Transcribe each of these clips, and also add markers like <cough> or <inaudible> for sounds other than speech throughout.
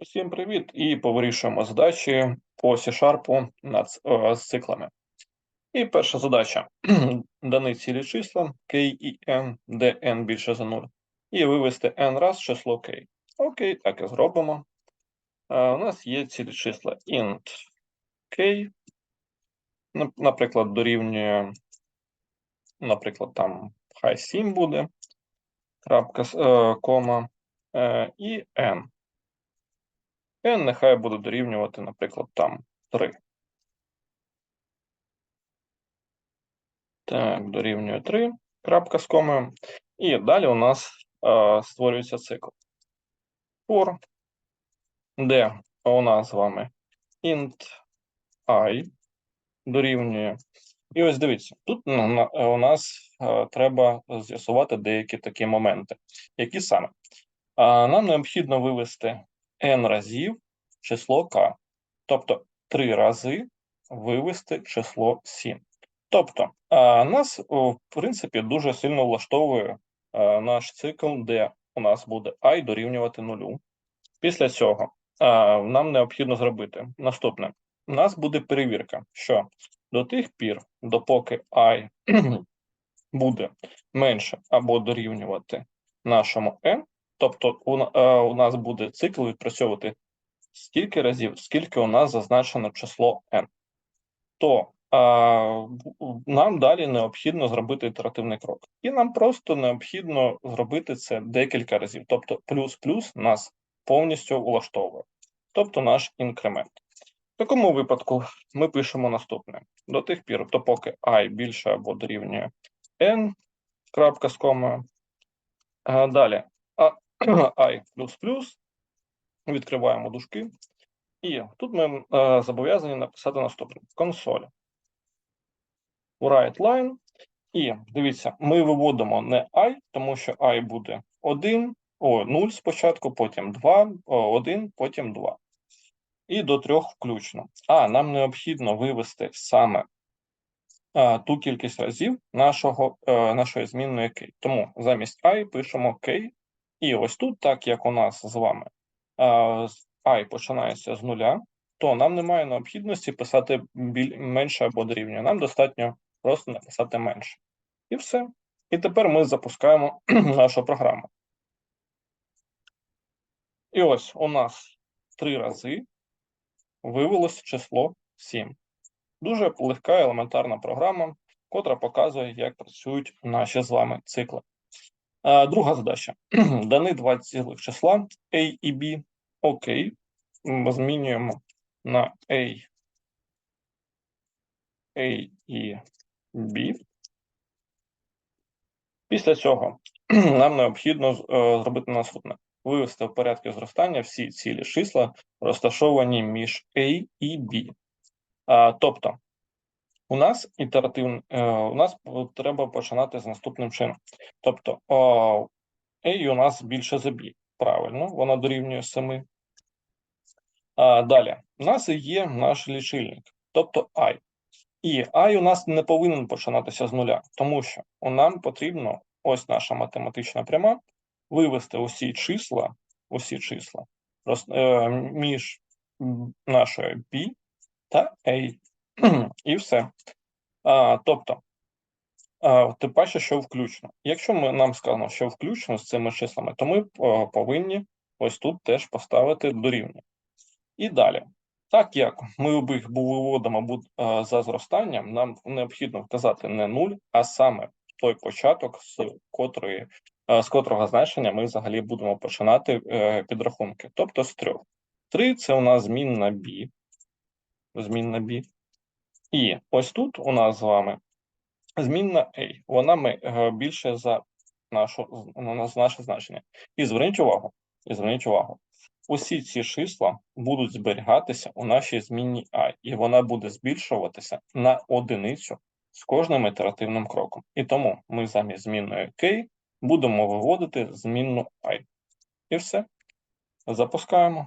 Всім привіт! І повирішуємо задачі по C-Sharp е, з циклами. І перша задача: <clears throat> дані цілі числа k і n, де n більше за 0, і вивести n раз число k. Окей, так і зробимо. Е, У нас є цілі числа int k, наприклад, дорівнює, наприклад, там хай 7 буде, крапка, е, кома, і n. n нехай буде дорівнювати, наприклад, там 3. Так, дорівнює 3, крапка з комою. І далі у нас е, створюється цикл. For, де у нас з вами int i дорівнює. І ось дивіться, тут ну, е, у нас е, треба з'ясувати деякі такі моменти. Які саме? А, нам необхідно вивести n разів число k. Тобто 3 рази вивести число 7. Тобто, нас, в принципі, дуже сильно влаштовує наш цикл, де у нас буде і дорівнювати нулю. Після цього нам необхідно зробити наступне. У нас буде перевірка, що до тих пір, допоки i <clears throat> буде менше або дорівнювати нашому n, тобто у, е, у нас буде цикл відпрацьовувати стільки разів, скільки у нас зазначено число n, то а, нам далі необхідно зробити ітеративний крок. І нам просто необхідно зробити це декілька разів. Тобто плюс-плюс нас повністю влаштовує, тобто наш інкремент. В такому випадку ми пишемо наступне: до тих пір, допоки і більше або дорівнює n, крапка з комою. Далі а, i відкриваємо дужки, і тут ми е, зобов'язані написати наступне: консоль. write line. І дивіться, ми виводимо не i, тому що і буде 1, о, 0 спочатку, потім 2, о, 1, потім 2. І до 3 включно. А нам необхідно вивести саме е, ту кількість разів нашого, е, нашої змінної k. Тому замість і пишемо k. І ось тут, так як у нас з вами і починається з нуля, то нам немає необхідності писати біль, менше або дорівнює. Нам достатньо просто написати менше. І все. І тепер ми запускаємо <clears throat> нашу програму. І ось у нас три рази вивелось число 7. Дуже легка елементарна програма, котра показує, як працюють наші з вами цикли. Е, Друга задача. <clears throat> Дані два цілих числа A і B. Окей. Змінюємо на A, A і B. Після цього <clears throat> нам необхідно е, зробити наступне: вивести в порядку зростання всі цілі числа, розташовані між A і B. Тобто, у нас ітеративно, е, у нас треба починати з наступним чином. Тобто, о, A у нас більше за B. Правильно, вона дорівнює 7. А, далі, у нас є наш лічильник, тобто I. І I у нас не повинен починатися з нуля, тому що нам потрібно, ось наша математична пряма, вивести усі числа, усі числа е, між нашою B та A. <clears throat> І все. А, тобто, а, тим паче, що включно. Якщо ми, нам сказано, що включно з цими числами, то ми е, повинні ось тут теж поставити дорівнює. І далі. Так як ми обих виводимо за зростанням, нам необхідно вказати не 0, а саме той початок, з котрої, з котрого значення ми взагалі будемо починати е, підрахунки, тобто з трьох. 3 це у нас змінна b, змінна b. І ось тут у нас з вами змінна a. Вона ми е, більше за нашу наше значення. І зверніть увагу, і зверніть увагу. Усі ці числа будуть зберігатися у нашій змінній i, і вона буде збільшуватися на одиницю з кожним ітеративним кроком. І тому ми замість змінної k будемо виводити змінну i. І все. Запускаємо.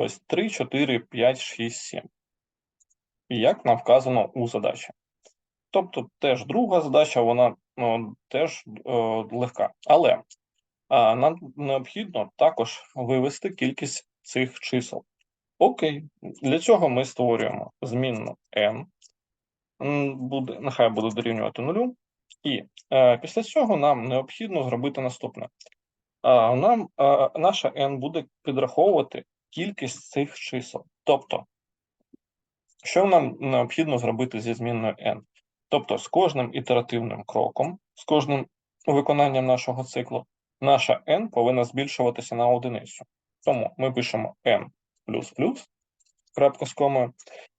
Ось 3, 4, 5, 6, 7. І як нам вказано у задачі. Тобто теж друга задача, вона ну, теж е, легка. Але А нам необхідно також вивести кількість цих чисел. Окей, для цього ми створюємо змінну n, буде, нехай буде дорівнювати нулю, і е, після цього нам необхідно зробити наступне. А, нам е, наша n буде підраховувати кількість цих чисел. Тобто, що нам необхідно зробити зі змінною n? Тобто, з кожним ітеративним кроком, з кожним виконанням нашого циклу, наша n повинна збільшуватися на одиницю. Тому ми пишемо n крапка з комою,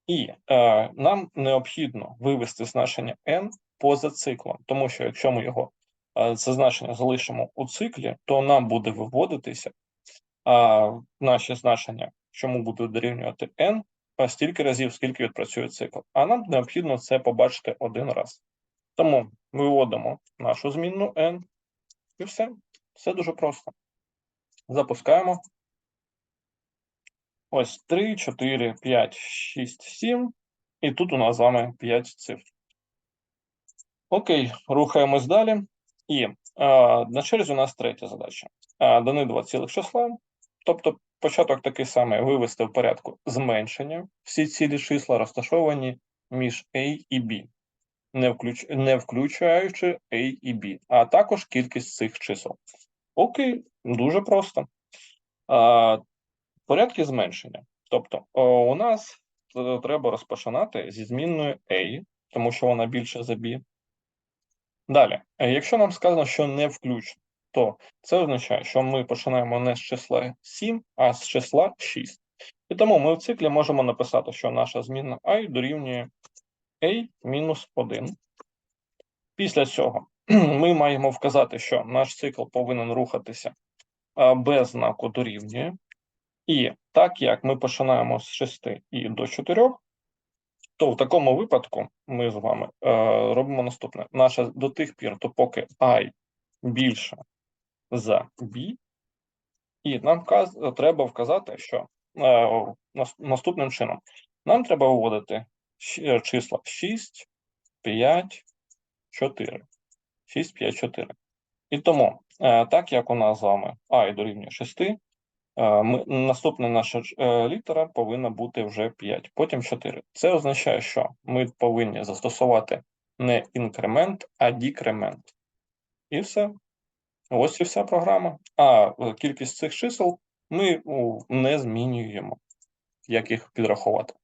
і е, нам необхідно вивести значення n поза циклом, тому що якщо ми його е, це значення залишимо у циклі, то нам буде виводитися е, наші значення, чому буде дорівнювати n, стільки разів, скільки відпрацює цикл. А нам необхідно це побачити один раз. Тому виводимо нашу змінну n, і все. Все дуже просто. Запускаємо. Ось 3, 4, 5, 6, 7. І тут у нас з вами 5 цифр. Окей, рухаємось далі. І а, на черзі у нас третя задача. А, Дани два цілих числа. Тобто початок такий самий вивести в порядку зменшення. Всі цілі числа розташовані між A і B, не, включ... не включаючи A і B, а також кількість цих чисел. Окей, дуже просто. А, Порядки зменшення. Тобто, у нас е, треба розпочинати зі змінною A, тому що вона більше за B. Далі, е, якщо нам сказано, що не включно, то це означає, що ми починаємо не з числа 7, а з числа 6. І тому ми в циклі можемо написати, що наша змінна і дорівнює a мінус 1. Після цього <clears throat> ми маємо вказати, що наш цикл повинен рухатися без знаку дорівнює. І так як ми починаємо з 6 і до 4, то в такому випадку ми з вами е, робимо наступне: наше до тих пір, то поки I більше за B, і нам вказ, треба вказати, що е, наступним чином нам треба виводити е, числа 6, 5, 4. 6, 5, 4. І тому, е, так як у нас з вами I дорівнює 6, Е, ми, Наступна наша е, літера повинна бути вже 5, потім 4. Це означає, що ми повинні застосувати не інкремент, а дікремент. І все. Ось і вся програма. А е, кількість цих чисел ми не змінюємо, як їх підрахувати.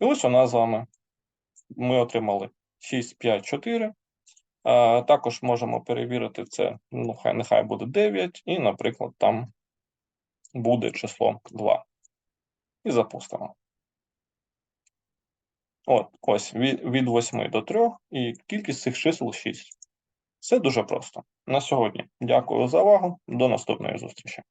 І ось у нас з вами ми отримали 6, 5, 4. А, Також можемо перевірити це, ну, хай нехай буде 9, і, наприклад, там буде число 2. І запустимо. От, ось від, від 8 до 3, і кількість цих чисел 6. Все дуже просто. На сьогодні дякую за увагу. До наступної зустрічі.